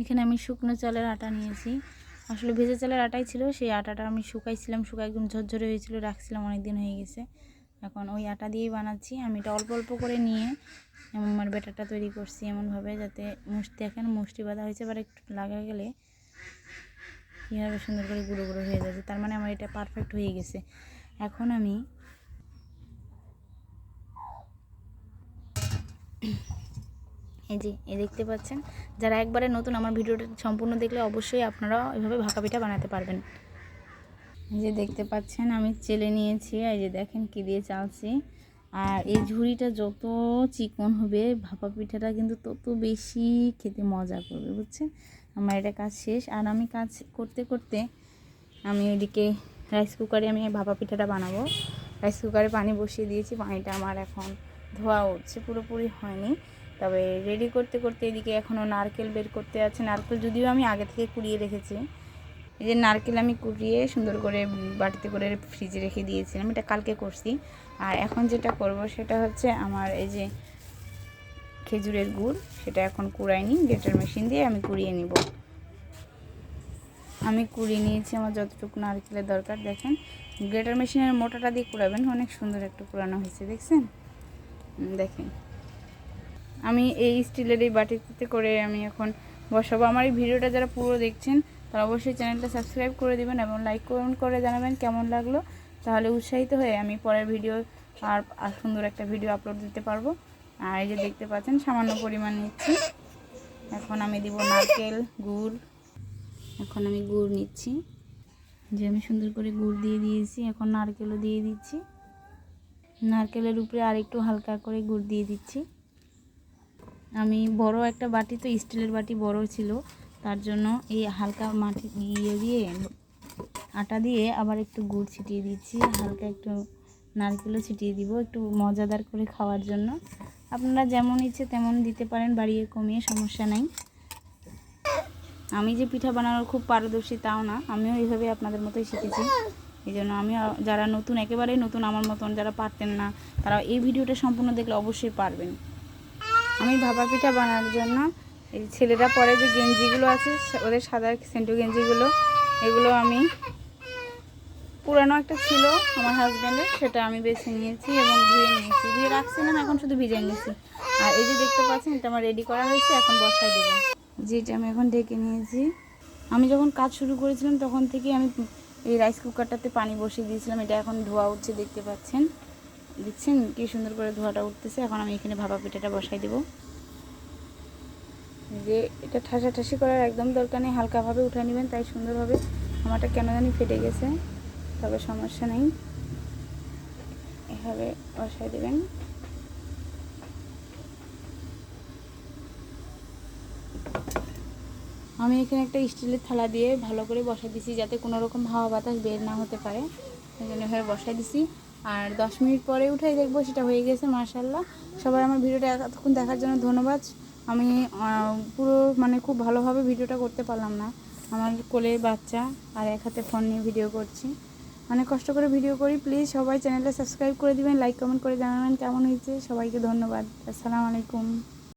এখানে আমি শুকনো চালের আটা নিয়েছি। আসলে ভেজা চালের আটাই ছিল, সেই আটাটা আমি শুকাইছিলাম শুকাই একদম ঝরঝরে হয়েছিল, রাখছিলাম অনেক দিন হয়ে গেছে। এখন ওই আটা দিয়েই বানাচ্ছি। আমি এটা অল্প অল্প করে নিয়ে আমার ব্যাটারটা তৈরি করছি এমনভাবে যাতে মুষ্টি এখন মুষ্টি বাঁধা হয়েছে এবার একটু লাগা গেলে কীভাবে সুন্দর করে গুঁড়ো গুঁড়ো হয়ে যাচ্ছে তার মানে আমার এটা পারফেক্ট হয়ে গেছে। এখন আমি এই যে, এই দেখতে পাচ্ছেন। যারা একবারে নতুন আমার ভিডিওটা সম্পূর্ণ দেখলে অবশ্যই আপনারা এভাবে ভাকা পিঠা বানাতে পারবেন। যে দেখতে পাচ্ছেন, আমি চেলে নিয়েছি। এই যে দেখেন কি দিয়ে চালছি। আর এই ঝুড়িটা যত চিকন হবে ভাপা পিঠাটা কিন্তু তত বেশি খেতে মজা করবে, বুঝছেন? আমার এটা কাজ শেষ। আর আমি কাজ করতে করতে আমি ওইদিকে রাইস কুকারে আমি ভাপা পিঠাটা বানাবো। রাইস কুকারে পানি বসিয়ে দিয়েছি। পানিটা আমার এখন ধোয়া উঠছে, পুরোপুরি হয়নি। তবে রেডি করতে করতে এদিকে এখনও নারকেল বের করতে আছে। নারকেল যদিও আমি আগে থেকে কুড়িয়ে রেখেছি। এই যে নারকেল আমি কুড়িয়ে সুন্দর করে বাটিতে করে ফ্রিজে রেখে দিয়েছিলাম। এটা কালকে করছি। আর এখন যেটা করব সেটা হচ্ছে আমার এই যে খেজুরের গুড়, সেটা এখন কুড়াইনি। গ্রেটার মেশিন দিয়ে আমি কুড়িয়ে নিব। আমি কুড়িয়ে নিয়েছি আমার যতটুকু নারকেলের দরকার, দেখেন। গ্রেটার মেশিনের মোটাটা দিয়ে কুড়াবেন, অনেক সুন্দর একটু কুড়ানো হয়েছে, দেখছেন? দেখেন। আমি এই স্টিলের এই বাটিতে করে আমি এখন বসাবো। আমার এই ভিডিওটা যারা পুরো দেখছেন, তারা অবশ্যই চ্যানেলটা সাবস্ক্রাইব করে দিবেন এবং লাইক কমেন্ট করে জানাবেন কেমন লাগল। তাহলে উৎসাহিত হয়ে আমি পরের ভিডিও আর সুন্দর একটা ভিডিও আপলোড দিতে পারব। আর এই যে দেখতে পাচ্ছেন, সামান্য পরিমাণ নিচ্ছি। এখন আমি দিব নারকেল গুড়। এখন আমি গুড় নিচ্ছি। যে আমি সুন্দর করে গুড় দিয়ে দিয়েছি, এখন নারকেলও দিয়ে দিচ্ছি। নারকেলের উপরে আর একটু হালকা করে গুড় দিয়ে দিচ্ছি। আমি বড় একটা বাটি, তো স্টিলের বাটি বড় ছিল, তার জন্য এই হালকা মাটি ইয়ে দিয়ে, আটা দিয়ে আবার একটু গুড় ছিটিয়ে দিচ্ছি। হালকা একটু নারকেলও ছিটিয়ে দিব একটু মজাদার করে খাওয়ার জন্য। আপনারা যেমন ইচ্ছে তেমন দিতে পারেন, বাড়িয়ে কমিয়ে সমস্যা নাই। আমি যে পিঠা বানানোর খুব পারদর্শী তাও না, আমিও এইভাবে আপনাদের মতোই শিখেছি। এই জন্য আমি যারা নতুন, একেবারেই নতুন আমার মতন, যারা পারতেন না, তারা এই ভিডিওটা সম্পূর্ণ দেখলে অবশ্যই পারবেন। আমি ভাপা পিঠা বানানোর জন্য। এই ছেলেরা পরে যে গেঞ্জিগুলো আছে ওদের সাদা সেন্টু গেঞ্জিগুলো, এগুলো আমি পুরানো একটা ছিল আমার হাজব্যান্ডের, সেটা আমি বেছে নিয়েছি এবং ধুয়ে নিয়েছি। ধুয়ে রাখছিলাম, এখন শুধু ভিজিয়ে নিয়েছি। আর এই যে দেখতে পাচ্ছেন, এটা আমার রেডি করা হয়েছে, এখন বসাই দেবো। যেটা আমি এখন ঢেকে নিয়েছি। আমি যখন কাজ শুরু করেছিলাম, তখন থেকে আমি এই রাইস কুকারটাতে পানি বসিয়ে দিয়েছিলাম, এটা এখন ধোয়া উঠছে, দেখতে পাচ্ছেন। দেখছেন কি সুন্দর করে ধোয়াটা উঠতেছে। এখন আমি এখানে ভাপা পিঠাটা বসাই দেবো। যে এটা ঠাসা ঠাসি করার একদম দরকার নেই। হালকাভাবে উঠে নেবেন, তাই সুন্দরভাবে আমারটা কেন জানি ফেটে গেছে, তবে সমস্যা নেই। এভাবে বসাই দেবেন। আমি এখানে একটা স্টিলের থালা দিয়ে ভালো করে বসাই দিছি, যাতে কোনো রকম হাওয়া বাতাস বের না হতে পারে। সেই জন্য এভাবে বসাই দিছি। আর দশ মিনিট পরে উঠাই দেখব সেটা হয়ে গেছে মার্শাল্লাহ সবাই আমার ভিডিওটা এতক্ষণ দেখার জন্য ধন্যবাদ। আমি পুরো মানে খুব ভালোভাবে ভিডিওটা করতে পারলাম না। আমার কোলে বাচ্চা আর এক হাতে ফোন নিয়ে ভিডিও করছি। অনেক কষ্ট করে ভিডিও করি। প্লিজ সবাই চ্যানেলটা সাবস্ক্রাইব করে দিবেন, লাইক কমেন্ট করে জানাবেন কেমন হয়েছে। সবাইকে ধন্যবাদ। আসসালামু আলাইকুম।